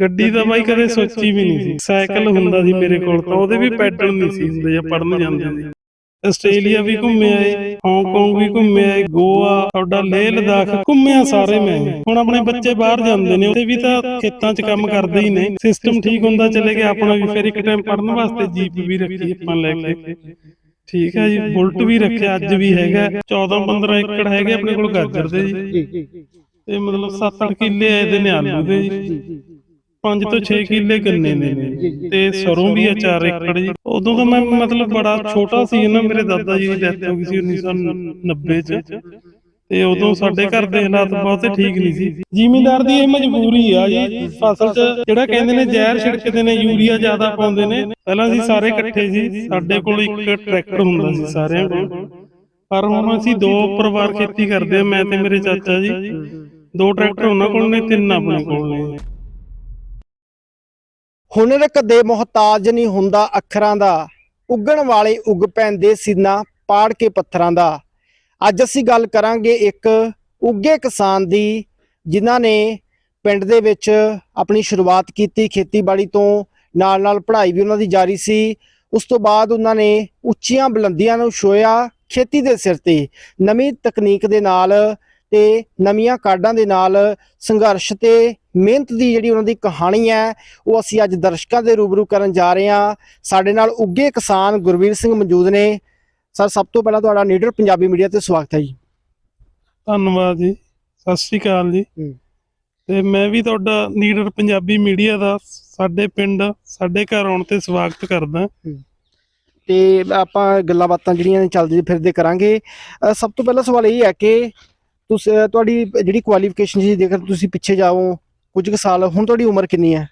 ਗੱਡੀ ਦਾ ਬਾਈ ਕਦੇ ਸੋਚੀ ਵੀ ਨਹੀਂ ਸੀ। ਸਾਈਕਲ ਹੁੰਦਾ ਸੀ ਮੇਰੇ ਕੋਲ ਤਾਂ, ਉਹਦੇ ਵੀ ਪੈਡਲ ਨਹੀਂ ਸੀ ਹੁੰਦੇ ਜਾਂ ਪੜਨ ਜਾਂਦੇ ਸੀ। ਆਸਟ੍ਰੇਲੀਆ ਵੀ ਘੁੰਮੇ ਆਏ ਹਾਂਗਕਾਂਗ ਵੀ ਘੁੰਮੇ ਆਏ ਗੋਆ ਤੁਹਾਡਾ ਲੇਹ ਲਦਾਖ, ਘੁੰਮਿਆ ਸਾਰੇ ਮੈਂ। ਹੁਣ ਆਪਣੇ ਬੱਚੇ ਬਾਹਰ ਜਾਂਦੇ ਨੇ, ਉੱਥੇ ਵੀ ਤਾਂ ਖੇਤਾਂ 'ਚ ਕੰਮ ਕਰਦੇ ਹੀ ਨੇ। ਸਿਸਟਮ ਠੀਕ ਹੁੰਦਾ ਚਲੇ ਗਿਆ, ਆਪਣਾ ਵੀ ਫਿਰ ਇੱਕ ਟਾਈਮ ਪੜਨ ਵਾਸਤੇ ਜੀਪ ਵੀ ਰੱਖੀ ਆਪਾਂ ਲੈ ਕੇ। ਠੀਕ ਹੈ ਜੀ, ਬੁਲਟ ਵੀ ਰੱਖਿਆ, ਅੱਜ ਵੀ ਹੈਗਾ। 14 15 ਏਕੜ ਹੈਗੇ ਆਪਣੇ ਕੋਲ ਗਾਜਰ ਦੇ ਜੀ। ਤੇ ਮਤਲਬ 7-8 ਕਿੱਲੇ ਆਏ ਦੇ ਨੇ ਆਲੂ ਦੇ ਜੀ। 5 ਤੋਂ 6 ਕਿੱਲੇ ਗੰਨੇ ਦੇ ਨੇ ਤੇ ਸਰੋਂ ਵੀ ਆ 4 ਏਕੜ ਜੀ। ਉਦੋਂ ਤਾਂ ਮੈਂ ਮਤਲਬ ਬੜਾ ਛੋਟਾ ਸੀ ਨਾ ਮੇਰੇ ਦਾਦਾ ਜੀ ਦੀ ਡੈਥ ਹੋ ਗਈ ਸੀ 1990 ਚ। ਤੇ ਉਦੋਂ ਸਾਡੇ ਘਰ ਦੇ ਹਾਲਾਤ ਬਹੁਤੇ ਠੀਕ ਨਹੀਂ ਸੀ। ਜ਼ਿਮੀਂਦਾਰ ਦੀ ਇਹ ਮਜਬੂਰੀ ਆ ਜੀ ਫਸਲ 'ਚ ਜਿਹੜਾ ਕਹਿੰਦੇ ਨੇ ਜ਼ਹਿਰ ਛਿੜਕਦੇ ਨੇ ਯੂਰੀਆ ਜ਼ਿਆਦਾ ਪਾਉਂਦੇ ਨੇ। ਪਹਿਲਾਂ ਅਸੀਂ ਸਾਰੇ ਇਕੱਠੇ ਸੀ ਸਾਡੇ ਕੋਲ ਇੱਕ ਟਰੈਕਟਰ ਹੁੰਦਾ ਸੀ ਸਾਰਿਆਂ ਕੋਲ। ਪਰ ਹੁਣ ਅਸੀਂ ਦੋ ਪਰਿਵਾਰ ਖੇਤੀ ਕਰਦੇ ਆ ਮੈਂ ਤੇ ਮੇਰੇ ਚਾਚਾ ਜੀ। ਦੋ ਟਰੈਕਟਰ ਉਹਨਾਂ ਕੋਲ ਨੇ ਤਿੰਨ ਆਪਣੇ ਕੋਲ ਨੇ ਹੁਨਰ ਕਦੇ ਮੁਹਤਾਜ ਨਹੀਂ ਹੁੰਦਾ ਅੱਖਰਾਂ ਦਾ। ਉੱਗਣ ਵਾਲੇ ਉੱਗ ਪੈਂਦੇ ਸੀਨਾ ਪਾੜ ਕੇ ਪੱਥਰਾਂ ਦਾ। ਅੱਜ ਅਸੀਂ ਗੱਲ ਕਰਾਂਗੇ ਇੱਕ ਉੱਗੇ ਕਿਸਾਨ ਦੀ, ਜਿਨ੍ਹਾਂ ਨੇ ਪਿੰਡ ਦੇ ਵਿੱਚ ਆਪਣੀ ਸ਼ੁਰੂਆਤ ਕੀਤੀ ਖੇਤੀਬਾੜੀ ਤੋਂ ਨਾਲ ਨਾਲ ਪੜ੍ਹਾਈ ਵੀ ਉਹਨਾਂ ਦੀ ਜਾਰੀ ਸੀ। ਉਸ ਤੋਂ ਬਾਅਦ ਉਹਨਾਂ ਨੇ ਉੱਚੀਆਂ ਬੁਲੰਦੀਆਂ ਨੂੰ ਛੋਇਆ ਖੇਤੀ ਦੇ ਸਿਰ ਤੇ। ਨਵੀਂ ਤਕਨੀਕ ਦੇ ਨਾਲ ਤੇ ਨਵੀਆਂ ਕਾਢਾਂ ਦੇ ਨਾਲ ਸੰਘਰਸ਼ ਤੇ ਮਿਹਨਤ ਦੀ ਜਿਹੜੀ ਉਹਨਾਂ ਦੀ ਕਹਾਣੀ ਹੈ ਉਹ ਅਸੀਂ ਅੱਜ ਦਰਸ਼ਕਾਂ ਦੇ ਰੂਬਰੂ ਕਰਨ ਜਾ ਰਹੇ ਹਾਂ। ਸਾਡੇ ਨਾਲ ਉੱਗੇ ਕਿਸਾਨ ਗੁਰਵੀਰ ਸਿੰਘ ਮੌਜੂਦ ਨੇ। ਸਰ ਸਭ ਤੋਂ ਪਹਿਲਾਂ ਤੁਹਾਡਾ ਨੀਡਰ ਪੰਜਾਬੀ ਮੀਡੀਆ ਤੇ ਸਵਾਗਤ ਹੈ ਜੀ। ਧੰਨਵਾਦ ਜੀ। ਸਤਿ ਸ਼੍ਰੀ ਅਕਾਲ ਜੀ। ਤੇ ਮੈਂ ਵੀ ਤੁਹਾਡਾ ਲੀਡਰ ਪੰਜਾਬੀ ਮੀਡੀਆ ਦਾ ਸਾਡੇ ਪਿੰਡ ਸਾਡੇ ਘਰ ਆਉਣ ਤੇ ਸਵਾਗਤ ਕਰਦਾ। ਤੇ ਆਪਾਂ ਗੱਲਾਂ ਬਾਤਾਂ ਜਿਹੜੀਆਂ ਨੇ ਚੱਲਦੀ ਫਿਰਦੇ ਕਰਾਂਗੇ। ਸਭ ਤੋਂ ਪਹਿਲਾ ਸਵਾਲ ਇਹ ਹੈ ਕਿ ਤੁਸੀਂ ਤੁਹਾਡੀ ਜਿਹੜੀ ਕੁਆਲੀਫਿਕੇਸ਼ਨ ਜੀ ਜੇਕਰ ਤੁਸੀਂ ਪਿੱਛੇ ਜਾਓ ਕੁਝ ਕੁ ਸਾਲ ਹੁਣ ਤੁਹਾਡੀ ਉਮਰ ਕਿੰਨੀ ਹੈ?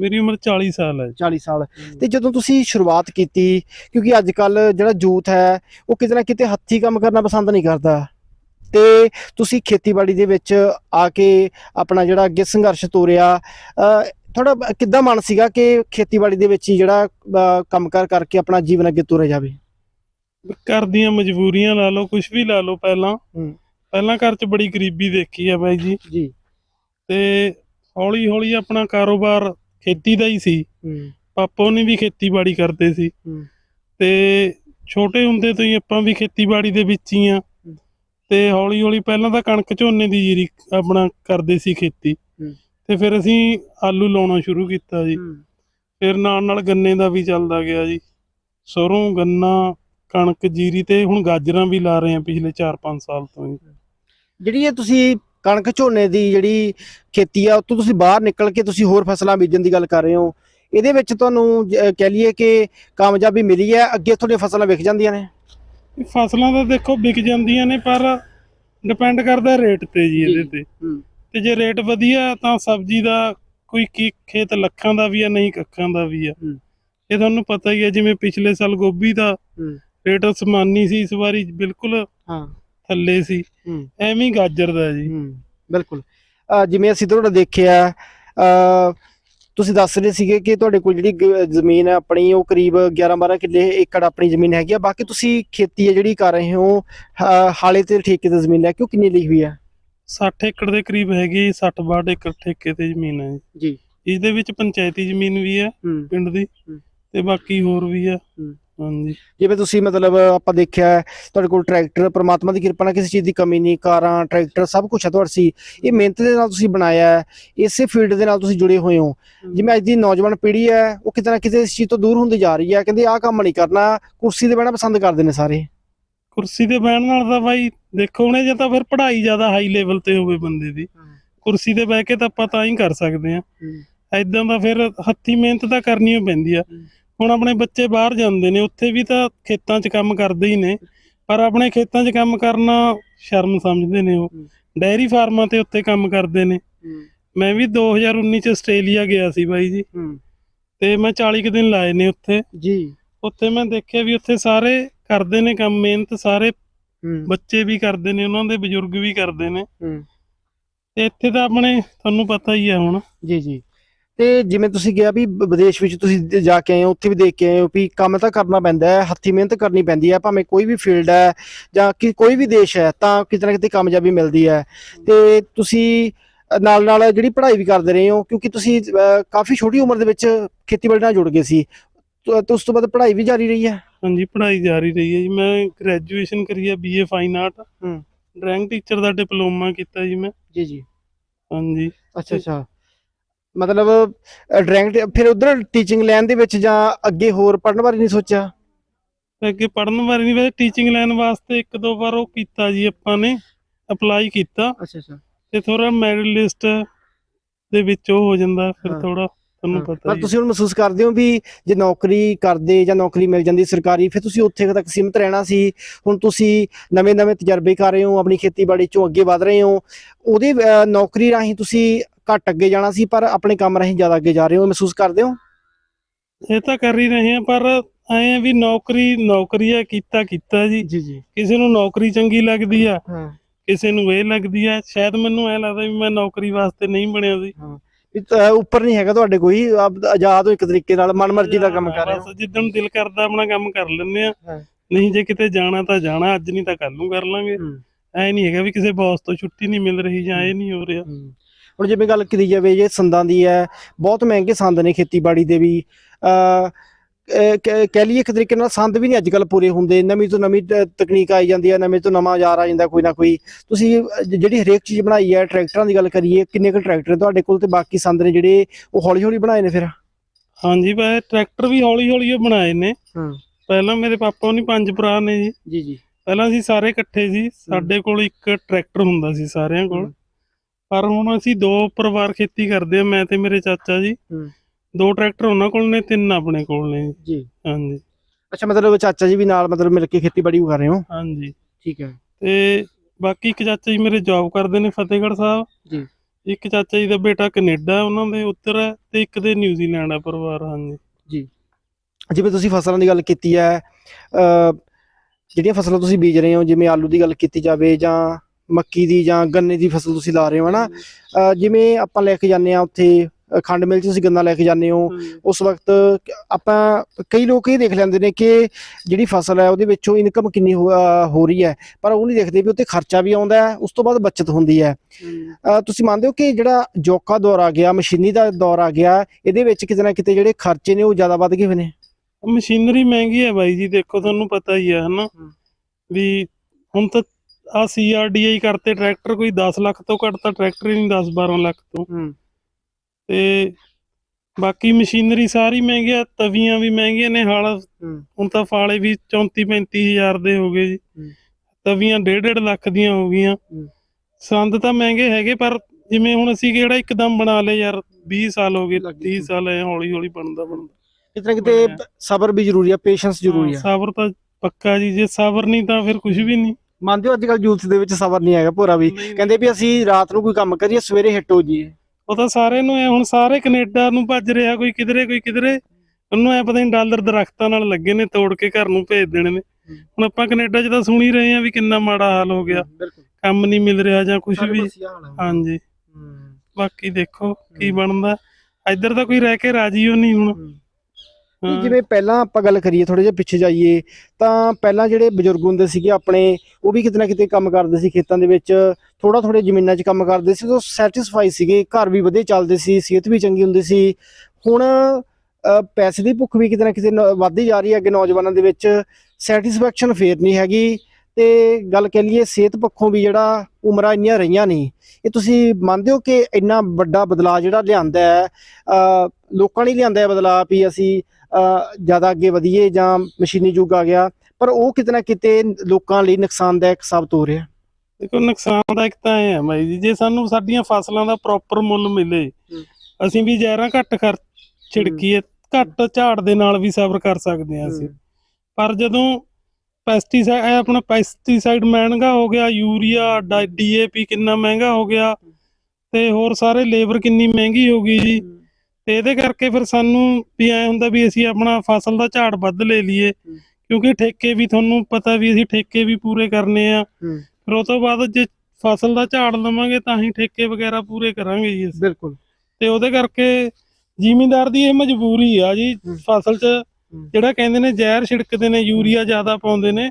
ਮੇਰੀ ਉਮਰ 40 ਸਾਲ ਹੈ 40 ਸਾਲ। ਤੇ ਜਦੋਂ ਤੁਸੀਂ ਸ਼ੁਰੂਆਤ ਕੀਤੀ ਕਿਉਂਕਿ ਅੱਜ ਕੱਲ ਜਿਹੜਾ ਯੂਥ ਹੈ ਉਹ ਕਿਤੇ ਨਾ ਕਿਤੇ ਹੱਥੀ ਕੰਮ ਕਰਨਾ ਪਸੰਦ ਨਹੀਂ ਕਰਦਾ। ਤੇ ਤੁਸੀਂ ਖੇਤੀਬਾੜੀ ਦੇ ਵਿੱਚ ਆ ਕੇ ਆਪਣਾ ਜਿਹੜਾ ਅੱਗੇ ਸੰਘਰਸ਼ ਤੋਰਿਆ ਥੋੜਾ ਕਿੱਦਾਂ ਮਨ ਸੀਗਾ ਕਿ ਖੇਤੀਬਾੜੀ ਦੇ ਵਿੱਚ ਹੀ ਜਿਹੜਾ ਕੰਮਕਾਰ ਕਰਕੇ ਆਪਣਾ ਜੀਵਨ ਅੱਗੇ ਤੋਰਿਆ ਜਾਵੇ? ਘਰ ਦੀਆਂ ਮਜਬੂਰੀਆਂ ਲਾ ਲਓ ਕੁਝ ਵੀ ਲਾ ਲਓ ਪਹਿਲਾਂ। ਪਹਿਲਾਂ ਘਰ 'ਚ ਬੜੀ ਗਰੀਬੀ ਦੇਖੀ ਆ ਬਾਈ ਜੀ। ਜੀ। ਤੇ ਹੌਲੀ ਹੌਲੀ ਆਪਣਾ ਕਾਰੋਬਾਰ ਖੇਤੀ ਦਾ ਹੀ ਸੀ। ਪਾਪਾ ਨੇ ਵੀ ਖੇਤੀਬਾੜੀ ਕਰਦੇ ਸੀ। ਤੇ ਛੋਟੇ ਹੁੰਦੇ ਤੋਂ ਹੀ ਆਪਾਂ ਵੀ ਖੇਤੀਬਾੜੀ ਦੇ ਵਿੱਚ ਹੀ ਆ। ਤੇ ਹੌਲੀ ਹੌਲੀ ਪਹਿਲਾਂ ਤਾਂ ਕਣਕ ਝੋਨੇ ਦੀ ਜੀਰੀ ਆਪਣਾ ਕਰਦੇ ਸੀ ਖੇਤੀ। ਤੇ ਫਿਰ ਅਸੀਂ ਆਲੂ ਲਾਉਣਾ ਸ਼ੁਰੂ ਕੀਤਾ ਜੀ। ਫਿਰ ਨਾਲ ਨਾਲ ਗੰਨੇ ਦਾ ਵੀ ਚੱਲਦਾ ਗਿਆ ਜੀ। ਸਰੋਂ ਗੰਨਾ ਕਣਕ ਜੀਰੀ ਤੇ ਹੁਣ ਗਾਜਰਾਂ ਵੀ ਲਾ ਰਹੇ ਆ ਪਿਛਲੇ 4-5 ਸਾਲ ਤੋਂ ਜੀ ਜਿਹੜੀ ਇਹ ਤੁਸੀਂ ਕਣਕ ਝੋਨੇ ਦੀ ਜਿਹੜੀ ਖੇਤੀ ਆ ਉਤੋਂ ਤੁਸੀਂ ਬਾਹਰ ਨਿਕਲ ਕੇ ਤੁਸੀਂ ਹੋਰ ਫਸਲਾਂ ਬੀਜਣ ਦੀ ਗੱਲ ਕਰ ਰਹੇ ਹੋ ਇਹਦੇ ਵਿੱਚ ਤੁਹਾਨੂੰ ਕਹਿ ਲਈਏ ਕਿ ਕਾਮਯਾਬੀ ਮਿਲੀ ਹੈ ਅੱਗੇ ਤੁਹਾਡੀਆਂ ਫਸਲਾਂ ਵਿਕ ਜਾਂਦੀਆਂ ਨੇ ਫਸਲਾਂ ਤਾਂ ਦੇਖੋ ਵਿਕ ਜਾਂਦੀਆਂ ਨੇ ਪਰ ਡਿਪੈਂਡ ਕਰਦਾ ਰੇਟ ਤੇ ਜੀ ਇਹਦੇ ਤੇ। ਤੇ ਜੇ ਰੇਟ ਵਧੀਆ ਤਾਂ ਸਬਜ਼ੀ ਦਾ ਕੋਈ ਕੀ ਖੇਤ ਲੱਖਾਂ ਦਾ ਵੀ ਆ ਨਹੀਂ ਕੱਖਾਂ ਦਾ ਵੀ ਆ। ਇਹ ਤੁਹਾਨੂੰ ਪਤਾ ਹੀ ਹੈ ਜਿਵੇਂ ਪਿਛਲੇ ਸਾਲ ਗੋਭੀ ਦਾ। ਰੇਟ ਅਸਮਾਨੀ ਸੀ ਇਸ ਵਾਰੀ ਬਿਲਕੁਲ ਹਾਂ ਥੱਲੇ ਸੀ। ਹੂੰ। ਐਵੇਂ ਹੀ ਗਾਜਰ ਦਾ ਜੀ। ਹੂੰ ਬਿਲਕੁਲ। ਜਿਵੇਂ ਅਸੀਂ ਤੁਹਾਡਾ ਦੇਖਿਆ ਤੁਸੀਂ ਦੱਸ ਰਹੇ ਸੀਗੇ ਕਿ ਤੁਹਾਡੇ ਕੋਲ ਜਿਹੜੀ ਗ- ਜ਼ਮੀਨ ਹੈ ਆਪਣੀ ਉਹ ਕਰੀਬ 11-12 ਕਿੱਲੇ ਏਕੜ ਆਪਣੀ ਜ਼ਮੀਨ ਹੈਗੀ ਆ। ਬਾਕੀ ਤੁਸੀਂ ਖੇਤੀ ਹੈ ਜਿਹੜੀ ਕਰ ਰਹੇ ਹੋ ਹਾਲੇ ਤੇ ਠੇਕੇ ਤੇ ਜ਼ਮੀਨ ਲੈ ਕੇ ਉਹ ਕਿੰਨੀ ਲਈ ਹੋਈ ਹੈ 60 ਏਕੜ ਦੇ ਕਰੀਬ ਹੈਗੀ 60 62 ਏਕੜ ਠੇਕੇ ਤੇ ਜ਼ਮੀਨ ਹੈ ਜੀ। ਜੀ। ਇਸ ਦੇ ਵਿੱਚ ਪੰਚਾਇਤੀ ਜ਼ਮੀਨ ਵੀ ਹੈ ਹੂੰ। ਪਿੰਡ ਦੀ ਹੂੰ। ਤੇ ਬਾਕੀ ਹੋਰ ਵੀ ਆ ਹੂੰ। ਹਾਂਜੀ। ਜਿਵੇਂ ਤੁਸੀਂ ਮਤਲਬ ਆਪਾਂ ਦੇਖਿਆ ਹੈ, ਤੁਹਾਡੇ ਕੋਲ ਟਰੈਕਟਰ ਪ੍ਰਮਾਤਮਾ ਦੀ ਕਿਰਪਾ ਨਾਲ ਕਿਸੇ ਚੀਜ਼ ਦੀ ਕਮੀ ਨਹੀਂ ਕਾਰਾਂ ਟਰੈਕਟਰ ਸਭ ਕੁਝ ਹੈ ਤੁਹਾਡੇ ਸੀ। ਇਹ ਮਿਹਨਤ ਦੇ ਨਾਲ ਤੁਸੀਂ ਬਣਾਇਆ ਹੈ ਇਸੇ ਫੀਲਡ ਦੇ ਨਾਲ ਤੁਸੀਂ ਜੁੜੇ ਹੋਏ ਹੋ। ਜਿਵੇਂ ਅੱਜ ਦੀ ਨੌਜਵਾਨ ਪੀੜ੍ਹੀ ਹੈ ਉਹ ਕਿਤੇ ਨਾ ਕਿਤੇ ਇਸ ਚੀਜ਼ ਤੋਂ ਦੂਰ ਹੁੰਦੀ ਜਾ ਰਹੀ ਹੈ ਕਹਿੰਦੇ ਆਹ ਕੰਮ ਨਹੀਂ ਕਰਨਾ ਕੁਰਸੀ ਤੇ ਬਹਿਣਾ ਪਸੰਦ ਕਰਦੇ ਨੇ ਸਾਰੇ। ਕੁਰਸੀ ਤੇ ਬਹਿਣ ਨਾਲ ਤਾਂ ਬਾਈ ਦੇਖੋ ਉਹਨੇ ਜੇ ਤਾਂ ਫਿਰ ਪੜ੍ਹਾਈ ਜ਼ਿਆਦਾ ਹਾਈ ਲੈਵਲ ਤੇ ਹੋਵੇ ਬੰਦੇ ਦੀ। ਕੁਰਸੀ ਤੇ ਬਹਿ ਕੇ ਤਾਂ ਆਪਾਂ ਤਾਂ ਹੀ ਕਰ ਸਕਦੇ ਆ ਐਦਾਂ ਦਾ ਫਿਰ ਹੱਥੀ ਮਿਹਨਤ ਤਾਂ ਕਰਨੀ ਓ ਪੈਂਦੀ ਆ। ਹੁਣ ਆਪਣੇ ਬੱਚੇ ਬਾਹਰ ਜਾਂਦੇ ਨੇ ਉੱਥੇ ਵੀ ਤਾਂ ਖੇਤਾਂ 'ਚ ਕੰਮ ਕਰਦੇ ਹੀ ਨੇ ਪਰ ਆਪਣੇ ਖੇਤਾਂ 'ਚ ਕੰਮ ਕਰਨਾ ਸ਼ਰਮ ਸਮਝਦੇ ਨੇ ਉਹ। ਹੂੰ। ਡੈਰੀ ਫਾਰਮਾਂ ਤੇ ਉੱਤੇ ਕੰਮ ਕਰਦੇ ਨੇ। ਮੈਂ ਵੀ 2019 ਚ ਆਸਟ੍ਰੇਲੀਆ ਗਿਆ ਸੀ ਬਾਈ ਜੀ। ਤੇ ਮੈਂ 40 ਕੁ ਦਿਨ ਲਾਏ ਨੇ ਉੱਥੇ। ਜੀ। ਉੱਥੇ ਮੈਂ ਦੇਖਿਆ ਵੀ ਉੱਥੇ ਸਾਰੇ ਕਰਦੇ ਨੇ ਕੰਮ ਮਿਹਨਤ ਸਾਰੇ ਹੂੰ। ਬੱਚੇ ਵੀ ਕਰਦੇ ਨੇ ਉਹਨਾਂ ਦੇ ਬਜ਼ੁਰਗ ਵੀ ਕਰਦੇ ਨੇ। ਹੂੰ। ਤੇ ਇੱਥੇ ਤਾਂ ਆਪਣੇ ਤੁਹਾਨੂੰ ਪਤਾ ਹੀ ਆ ਹੁਣ। ਜੀ ਜੀ। ਤੇ ਜਿਵੇਂ ਤੁਸੀਂ ਕਿਹਾ ਵੀ ਵਿਦੇਸ਼ ਵਿੱਚ ਤੁਸੀਂ ਜ- ਕੇ ਆਏ ਹੋ ਉੱਥੇ ਵੀ ਦੇਖ ਕੇ ਆਏ ਹੋ ਵੀ ਕੰਮ ਤਾਂ ਕਰਨਾ ਪੈਂਦਾ ਹੈ ਹੱਥੀ ਮਿਹਨਤ ਕਰਨੀ ਪੈਂਦੀ ਹੈ ਭਾਵੇਂ ਕੋਈ ਵੀ ਫੀਲਡ ਹੈ ਜਾਂ ਕਿ ਕੋਈ ਵੀ ਦੇਸ਼ ਹੈ ਤਾਂ ਕਿਤੇ ਨਾ ਕਿਤੇ ਕਾਮਯਾਬੀ ਮਿਲਦੀ ਹੈ। ਤੇ ਤੁਸੀਂ ਨਾਲ ਨਾਲ ਜਿਹੜੀ ਪੜ੍ਹਾਈ ਵੀ ਕਰਦੇ ਰਹੇ ਹੋ ਕਿਉਂਕਿ ਤੁਸੀਂ ਅਹ, ਕਾਫੀ ਛੋਟੀ ਉਮਰ ਦੇ ਵਿੱਚ ਖੇਤੀਬਾੜੀ ਨਾਲ ਜੁੜ ਗਏ ਸੀ। ਤੇ ਉਸ ਤੋਂ ਬਾਅਦ ਪੜ੍ਹਾਈ ਵੀ ਜਾਰੀ ਰਹੀ ਹੈ? ਹਾਂਜੀ ਪੜ੍ਹਾਈ ਜਾਰੀ ਰਹੀ ਹੈ ਜੀ। ਮੈਂ ਗ੍ਰੈਜੂਏਸ਼ਨ ਕਰੀ ਹੈ ਬੀਏ ਫਾਈਨ ਆਰਟ ਹੂੰ। ਡਰਾਇੰਗ ਟੀਚਰ ਦਾ ਡਿਪਲੋਮਾ ਕੀਤਾ ਜੀ ਮੈਂ। ਜੀ ਜੀ। ਹਾਂਜੀ। ਅੱਛਾ ਅੱਛਾ। ਮਤਲਬ ਡਰਾਇੰਗ ਫਿਰ ਉਧਰ ਟੀਚਿੰਗ ਲਾਈਨ ਦੇ ਵਿੱਚ ਜਾਂ ਅੱਗੇ ਹੋਰ ਪੜ੍ਹਨ ਬਾਰੇ ਨਹੀਂ ਸੋਚਿਆ? ਤੇ ਅੱਗੇ ਪੜ੍ਹਨ ਬਾਰੇ ਨਹੀਂ ਵੈਸੇ ਟੀਚਿੰਗ ਲਾਈਨ ਵਾਸਤੇ ਇੱਕ ਦੋ ਵਾਰ ਉਹ ਕੀਤਾ ਜੀ ਆਪਾਂ ਨੇ ਅਪਲਾਈ ਕੀਤਾ। ਅੱਛਾ ਅੱਛਾ। ਤੇ ਥੋੜਾ ਮੈਰਿਟ ਲਿਸਟ ਦੇ ਵਿੱਚ ਉਹ ਹੋ ਜਾਂਦਾ ਫਿਰ ਹਾਂ। ਥੋੜਾ ਤੁਹਾਨੂੰ ਪਤਾ ਪਰ ਹੀ ਹੈ। ਤੁਸੀਂ ਹੁਣ ਮਹਿਸੂਸ ਕਰਦੇ ਹੋ ਵੀ ਜੇ ਨੌਕਰੀ ਕਰਦੇ ਜਾਂ ਨੌਕਰੀ ਮਿਲ ਜਾਂਦੀ ਸਰਕਾਰੀ ਫਿਰ ਤੁਸੀਂ ਉੱਥੇ ਤੱਕ ਸੀਮਿਤ ਰਹਿਣਾ ਸੀ। ਹੁਣ ਤੁਸੀਂ ਨਵੇਂ-ਨਵੇਂ ਤਜਰਬੇ ਕਰ ਰਹੇ ਹੋ ਆਪਣੀ ਖੇਤੀਬਾੜੀ ਚੋਂ ਅੱਗੇ ਵਧ ਰਹੇ ਹੋ। ਉਹਦੇ ਅਹ, ਨੌਕਰੀ ਰਾਹੀਂ ਤੁਸੀਂ ਘੱਟ ਅੱਗੇ ਜਾਣਾ ਸੀ ਪਰ ਆਪਣੇ ਕੰਮ ਰਾਹੀਂ ਜ਼ਿਆਦਾ ਅੱਗੇ ਜਾ ਰਹੇ ਹੋ ਮਹਿਸੂਸ ਕਰਦੇ ਹੋ? ਇਹ ਤਾਂ ਕਰ ਹੀ ਰਹੇ ਆ ਪਰ ਐ ਵੀ ਨੌਕਰੀ ਨੌਕਰੀ ਆ ਕੀਤਾ ਕੀਤਾ ਜੀ। ਜੀ ਜੀ। ਕਿਸੇ ਨੂੰ ਨੌਕਰੀ ਚੰਗੀ ਲੱਗਦੀ ਆ ਹਾਂ। ਕਿਸੇ ਨੂੰ ਇਹ ਲੱਗਦੀ ਆ ਸ਼ਾਇਦ ਮੈਨੂੰ ਐ ਲੱਗਦਾ ਵੀ ਮੈਂ ਨੌਕਰੀ ਵਾਸਤੇ ਨਹੀਂ ਬਣਿਆ ਸੀ। ਤਾਂ ਉੱਪਰ ਨਹੀਂ ਹੈਗਾ ਤੁਹਾਡੇ ਕੋਈ ਆਪ ਆਜ਼ਾਦ ਹੋ ਇੱਕ ਤਰੀਕੇ ਨਾਲ ਮਨਮਰਜ਼ੀ ਦਾ ਕੰਮ ਕਰ ਰਹੇ ਹੋ। ਜਿੱਦਣ ਦਿਲ ਕਰਦਾ ਆਪਣਾ ਕੰਮ ਕਰ ਲੈਂਦੇ ਆ। ਹਾਂ। ਨਹੀਂ ਜੇ ਕਿਤੇ ਜਾਣਾ ਤਾਂ ਜਾਣਾ ਅੱਜ ਨਹੀਂ ਤਾਂ ਕੱਲ ਨੂੰ ਕਰ ਲਾਂਗੇ। ਹੂੰ। ਐ ਨਹੀਂ ਹੈਗਾ ਵੀ ਕਿਸੇ ਬੌਸ ਤੋਂ ਛੁੱਟੀ ਨਹੀਂ ਮਿਲ ਰਹੀ ਜਾਂ ਇਹ ਨਹੀਂ ਹੋ ਰਿਹਾ। ਹੁਣ ਜਿਵੇਂ ਗੱਲ ਕੀਤੀ ਜਾਵੇ ਜੇ ਸੰਦਾਂ ਦੀ ਹੈ ਬਹੁਤ ਮਹਿੰਗੇ ਸੰਦ ਨੇ ਖੇਤੀਬਾੜੀ ਦੇ ਵੀ। ਕਹਿ ਲਈਏ ਇੱਕ ਤਰੀਕੇ ਨਾਲ ਸੰਦ ਵੀ ਨਹੀਂ ਅੱਜ ਕੱਲ ਪੂਰੇ ਹੁੰਦੇ ਨਵੀਂ ਤੋਂ ਨਵੀਂ ਤਕਨੀਕ ਆਈ ਜਾਂਦੀ ਹੈ ਨਵੇਂ ਤੋਂ ਨਵਾਂ ਔਜ਼ਾਰ ਆ ਜਾਂਦਾ ਕੋਈ ਨਾ ਕੋਈ। ਤੁਸੀਂ ਜਿਹੜੀ ਹਰੇਕ ਚੀਜ਼ ਬਣਾਈ ਹੈ ਟਰੈਕਟਰਾਂ ਦੀ ਗੱਲ ਕਰੀਏ ਕਿੰਨੇ ਕੁ ਟਰੈਕਟਰ ਤੁਹਾਡੇ ਕੋਲ ਤੇ ਬਾਕੀ ਸੰਦ ਨੇ ਜਿਹੜੇ ਉਹ ਹੌਲੀ ਹੌਲੀ ਬਣਾਏ ਨੇ ਫਿਰ? ਹਾਂਜੀ ਵੈਸੇ ਟਰੈਕਟਰ ਵੀ ਹੌਲੀ ਹੌਲੀ ਬਣਾਏ ਨੇ। ਹੂੰ। ਪਹਿਲਾਂ ਮੇਰੇ ਪਾਪਾ ਉਹਨੀ ਪੰਜ ਭਰਾ ਨੇ ਜੀ। ਜੀ ਜੀ। ਪਹਿਲਾਂ ਅਸੀਂ ਸਾਰੇ ਇਕੱਠੇ ਸੀ ਸਾਡੇ ਕੋਲ ਇੱਕ ਟਰੈਕਟਰ ਹੁੰਦਾ ਸੀ ਸਾਰਿਆਂ ਕੋਲ। ਪਰ ਹੁਣ ਅਸੀਂ ਦੋ ਪਰਿਵਾਰ ਖੇਤੀ ਕਰਦੇ ਆ ਮੈਂ ਤੇ ਮੇਰੇ ਚਾਚਾ ਜੀ। ਦੋ ਟਰੈਕਟਰ ਉਹਨਾਂ ਕੋਲ ਨੇ ਤਿੰਨ ਆਪਣੇ ਕੋਲ ਨੇ। ਜੀ। ਜੀ ਹਾਂਜੀ। ਅੱਛਾ ਮਤਲਬ ਚਾਚਾ ਜੀ ਵੀ ਨਾਲ ਮਤਲਬ ਮਿਲ ਕੇ ਖੇਤੀਬਾੜੀ ਕਰ ਰਹੇ ਹੋ? ਹਾਂਜੀ। ਠੀਕ ਹੈ। ਤੇ ਬਾਕੀ ਇੱਕ ਚਾਚਾ ਜੀ ਮੇਰੇ ਜੌਬ ਕਰਦੇ ਨੇ ਫਤਿਹਗੜ੍ਹ ਸਾਹਿਬ। ਜੀ। ਇੱਕ ਚਾਚਾ ਜੀ ਦਾ ਬੇਟਾ ਕੈਨੇਡਾ ਉਹਨਾਂ ਦੇ ਉੱਤਰ ਹੈ ਤੇ ਇੱਕ ਦੇ ਨਿਊਜ਼ੀਲੈਂਡ ਆ ਪਰਿਵਾਰ ਹਾਂਜੀ। ਜਿਵੇਂ ਤੁਸੀਂ ਫਸਲਾਂ ਦੀ ਗੱਲ ਕੀਤੀ ਹੈ ਅ ਜਿਹੜੀਆਂ ਫਸਲਾਂ ਤੁਸੀਂ ਬੀਜ ਰਹੇ ਹੋ ਜਿਵੇਂ ਆਲੂ ਦੀ ਗੱਲ ਕੀਤੀ ਜਾਵੇ ਜਾਂ ਮੱਕੀ ਦੀ ਜਾਂ ਗੰਨੇ ਦੀ ਫਸਲ ਤੁਸੀਂ ਲਾ ਰਹੇ ਹੋ ਹਨਾ? ਜਿਵੇਂ ਆਪਾਂ ਲੈ ਕੇ ਜਾਂਦੇ ਆ ਉੱਥੇ ਖੰਡ ਮਿਲ 'ਚ ਤੁਸੀਂ ਗੰਨਾ ਲੈ ਕੇ ਜਾਂਦੇ ਹੋ। ਉਸ ਵਕਤ ਆਪਾਂ ਕਈ ਲੋਕ ਇਹ ਦੇਖ ਲੈਂਦੇ ਨੇ ਕਿ ਜਿਹੜੀ ਫਸਲ ਹੈ ਉਹਦੇ ਵਿੱਚੋਂ ਇਨਕਮ ਕਿੰਨੀ ਹੋ ਰਹੀ ਹੈ ਪਰ ਉਹ ਨਹੀਂ ਦੇਖਦੇ ਵੀ ਉੱਤੇ ਖਰਚਾ ਵੀ ਆਉਂਦਾ ਹੈ ਉਸ ਤੋਂ ਬਾਅਦ ਬਚਤ ਹੁੰਦੀ ਹੈ। ਤੁਸੀਂ ਮੰਨਦੇ ਹੋ ਕਿ ਜਿਹੜਾ ਜੋਕਾ ਦੌਰ ਆ ਗਿਆ ਮਸ਼ੀਨੀ ਦਾ ਦੌਰ ਆ ਗਿਆ ਇਹਦੇ ਵਿੱਚ ਕਿਤੇ ਨਾ ਕਿਤੇ ਜਿਹੜੇ ਖਰਚੇ ਨੇ ਉਹ ਜ਼ਿਆਦਾ ਵੱਧ ਗਏ ਹੋਏ ਨੇ? ਮਸ਼ੀਨਰੀ ਮਹਿੰਗੀ ਹੈ ਬਾਈ ਜੀ ਦੇਖੋ ਤੁਹਾਨੂੰ ਪਤਾ ਹੀ ਹੈ ਹਨਾ। ਵੀ ਹੁਣ ਤਾਂ ਆ ਸੀਆਰਡੀਆਈ ਕਰਤੇ ਟਰੈਕਟਰ ਕੋਈ 10 ਲੱਖ ਤੋਂ ਘੱਟ ਤਾਂ ਟਰੈਕਟਰ ਹੀ ਨਹੀਂ 10 12 ਲੱਖ ਤੋਂ ਹੂੰ ਤੇ ਬਾਕੀ ਮਸ਼ੀਨਰੀ ਸਾਰੀ ਮਹਿੰਗੀ ਆ ਤਵੀਆਂ ਵੀ ਮਹਿੰਗੀਆਂ ਨੇ ਹਲ ਹੁਣ ਤਾਂ ਫਾਲੇ ਵੀ 34 35 ਹਜ਼ਾਰ ਦੇ ਹੋ ਗਏ ਜੀ। ਤਵੀਆਂ 1.5 1.5 ਲੱਖ ਦੀਆਂ ਹੋ ਗਈਆਂ। ਸੰਦ ਤਾਂ ਮਹਿੰਗੇ ਹੈਗੇ ਪਰ ਜਿਵੇਂ ਹੁਣ ਅਸੀਂ ਕਿਹੜਾ ਇੱਕਦਮ ਬਣਾ ਲਏ ਯਾਰ 20 ਸਾਲ ਹੋ ਗਏ ਲੱਗ ਗਏ। 30 ਸਾਲ ਐ ਹੌਲੀ ਹੌਲੀ ਬਣਦਾ ਬਣਦਾ ਕਿਤੇ ਨਾ ਕਿਤੇ। ਸਬਰ ਵੀ ਜ਼ਰੂਰੀ ਆ ਪੇਸ਼ੈਂਸ ਜ਼ਰੂਰੀ ਆ ਸਬਰ ਤਾਂ ਪੱਕਾ ਜੀ ਜੇ ਸਬਰ ਨਹੀਂ ਤਾਂ ਫਿਰ ਕੁਝ ਵੀ ਨਹੀਂ ਮੰਨਦੇ ਹੋ ਅੱਜ ਕੱਲ ਯੂਥ ਦੇ ਵਿੱਚ ਸਬਰ ਨਹੀਂ ਹੈਗਾ ਭੋਰਾ ਵੀ। ਕਹਿੰਦੇ ਵੀ ਅਸੀਂ ਰਾਤ ਨੂੰ ਕੋਈ ਕੰਮ ਕਰੀਏ ਸਵੇਰੇ ਹਿੱਟ ਹੋ ਜਾਈਏ। ਉਹ ਤਾਂ ਸਾਰੇ ਨੂੰ ਐ ਹੁਣ ਸਾਰੇ ਕੈਨੇਡਾ ਨੂੰ ਭੱਜ ਰਿਹਾ ਕੋਈ ਕਿਧਰੇ ਕੋਈ ਕਿਧਰੇ। ਉਹਨੂੰ ਐ ਪਤਾ ਨਹੀਂ ਡਾਲਰ ਦਰਖਤਾਂ ਨਾਲ ਲੱਗੇ ਨੇ ਤੋੜ ਕੇ ਘਰ ਨੂੰ ਭੇਜ ਦੇਣੇ ਨੇ। ਹੁਣ ਆਪਾਂ ਕੈਨੇਡਾ 'ਚ ਤਾਂ ਸੁਣੀ ਰਹੇ ਆ ਵੀ ਕਿੰਨਾ ਮਾੜਾ ਹਾਲ ਹੋ ਗਿਆ। ਕੰਮ ਨਹੀਂ ਮਿਲ ਰਿਹਾ ਜਾਂ ਕੁਝ ਵੀ। ਹਾਂਜੀ। ਬਾਕੀ ਦੇਖੋ ਕੀ। ਬਣਦਾ। ਇੱਧਰ ਤਾਂ ਕੋਈ ਰਹਿ ਕੇ ਰਾਜੀ ਹੋ ਨਹੀਂ ਹੁਣ। ਹਾਂ। ਜਿਵੇਂ ਪਹਿਲਾਂ ਆਪਾਂ ਗੱਲ ਕਰੀਏ ਥੋੜੇ ਜਿਹਾ ਪਿੱਛੇ ਜਾਈਏ ਤਾਂ ਪਹਿਲਾਂ ਜਿਹੜੇ ਬਜ਼ੁਰਗ ਹੁੰਦੇ ਸੀਗੇ ਆਪਣੇ ਉਹ ਵੀ ਕਿਤੇ ਨਾ ਕਿਤੇ ਕੰਮ ਕਰਦੇ ਸੀ ਖੇਤਾਂ ਦੇ ਵਿੱਚ ਥੋੜਾ ਥੋੜੇ ਜ਼ਮੀਨਾਂ 'ਚ ਕੰਮ ਕਰਦੇ ਸੀ ਉਹ ਸੈਟੀਸਫਾਈ ਸੀਗੇ ਘਰ ਵੀ ਵਧੀਆ ਚੱਲਦੇ ਸੀ ਸਿਹਤ ਵੀ ਚੰਗੀ ਹੁੰਦੀ ਸੀ। ਹੁਣ ਪੈਸੇ ਦੀ ਭੁੱਖ ਵੀ ਕਿਤੇ ਨਾ ਕਿਤੇ ਵੱਧਦੀ ਜਾ ਰਹੀ ਹੈ ਅੱਗੇ ਨੌਜਵਾਨਾਂ ਦੇ ਵਿੱਚ ਸੈਟੀਸਫੈਕਸ਼ਨ ਫੇਰ ਨਹੀਂ ਹੈਗੀ। ਤੇ ਗੱਲ ਕਹਿ ਲਈਏ ਸਿਹਤ ਪੱਖੋਂ ਵੀ ਜਿਹੜਾ ਉਮਰਾਂ ਇੰਨੀਆਂ ਰਹੀਆਂ ਨਹੀਂ। ਇਹ ਤੁਸੀਂ ਮੰਨਦੇ ਹੋ ਕਿ ਇੰਨਾ ਵੱਡਾ ਬਦਲਾਅ ਜਿਹੜਾ ਲਿਆਂਦਾ ਹੈ ਲੋਕਾਂ ਨੇ ਲਿਆਂਦਾ ਹੈ ਬਦਲਾਅ ਵੀ ਅਸੀਂ ਜ਼ਿਆਦਾ ਅੱਗੇ ਵਧੀਏ ਜਾਂ ਮਸ਼ੀਨੀ ਯੁੱਗ ਆ ਗਿਆ ਪਰ ਉਹ ਕਿਤੇ ਨਾ ਕਿਤੇ ਲੋਕਾਂ ਲਈ ਨੁਕਸਾਨਦਾਇਕ ਸਾਬਤ ਹੋ ਰਿਹਾ। ਦੇਖੋ ਨੁਕਸਾਨਦਾਇਕ ਤਾਂ ਇਹ ਹੈ ਬਾਈ ਜੀ ਜੇ ਸਾਨੂੰ ਸਾਡੀਆਂ ਫਸਲਾਂ ਦਾ ਪ੍ਰੋਪਰ ਮੁੱਲ ਮਿਲੇ। ਅਸੀਂ ਵੀ ਜ਼ਹਿਰਾਂ ਘੱਟ ਖਰ ਛਿੜਕੀਏ ਘੱਟ ਝਾੜ ਦੇ ਨਾਲ ਵੀ ਸਬਰ ਕਰ ਸਕਦੇ ਹਾਂ ਅਸੀਂ। ਪਰ ਜਦੋਂ ਪੈਸਟੀਸਾਈਡ ਆਪਣਾ ਪੈਸਟੀਸਾਈਡ ਮਹਿੰਗਾ ਹੋ ਗਿਆ ਯੂਰੀਆ ਡੀਏਪੀ ਕਿੰਨਾ ਮਹਿੰਗਾ ਹੋ ਗਿਆ ਤੇ ਹੋਰ ਸਾਰੇ ਲੇਬਰ ਕਿੰਨੀ ਮਹਿੰਗੀ ਹੋ ਗਈ ਜੀ। ਤੇ ਇਹਦੇ ਕਰਕੇ ਫਿਰ ਸਾਨੂੰ ਵੀ ਐ ਹੁੰਦਾ ਵੀ ਅਸੀਂ ਆਪਣਾ ਫਸਲ ਦਾ ਝਾੜ ਵੱਧ ਲੈ ਲਈਏ। ਕਿਉਂਕਿ ਠੇਕੇ ਵੀ ਤੁਹਾਨੂੰ ਪਤਾ ਵੀ ਅਸੀਂ ਠੇਕੇ ਵੀ ਪੂਰੇ ਕਰਨੇ ਆ। ਫਿਰ ਉਹ ਤੋਂ ਬਾਅਦ ਜੇ ਫਸਲ ਦਾ ਝਾੜ ਲਵਾਂਗੇ ਤਾਂ ਹੀ ਠੇਕੇ ਵਗੈਰਾ ਪੂਰੇ ਕਰਾਂਗੇ ਜੀ ਬਿਲਕੁਲ। ਤੇ ਉਹਦੇ ਕਰਕੇ ਜ਼ਿਮੀਂਦਾਰ ਦੀ ਇਹ ਮਜਬੂਰੀ ਆ ਜੀ। ਫਸਲ 'ਚ ਜਿਹੜਾ ਕਹਿੰਦੇ ਨੇ ਜ਼ਹਿਰ ਛਿੜਕਦੇ ਨੇ ਯੂਰੀਆ ਜ਼ਿਆਦਾ ਪਾਉਂਦੇ ਨੇ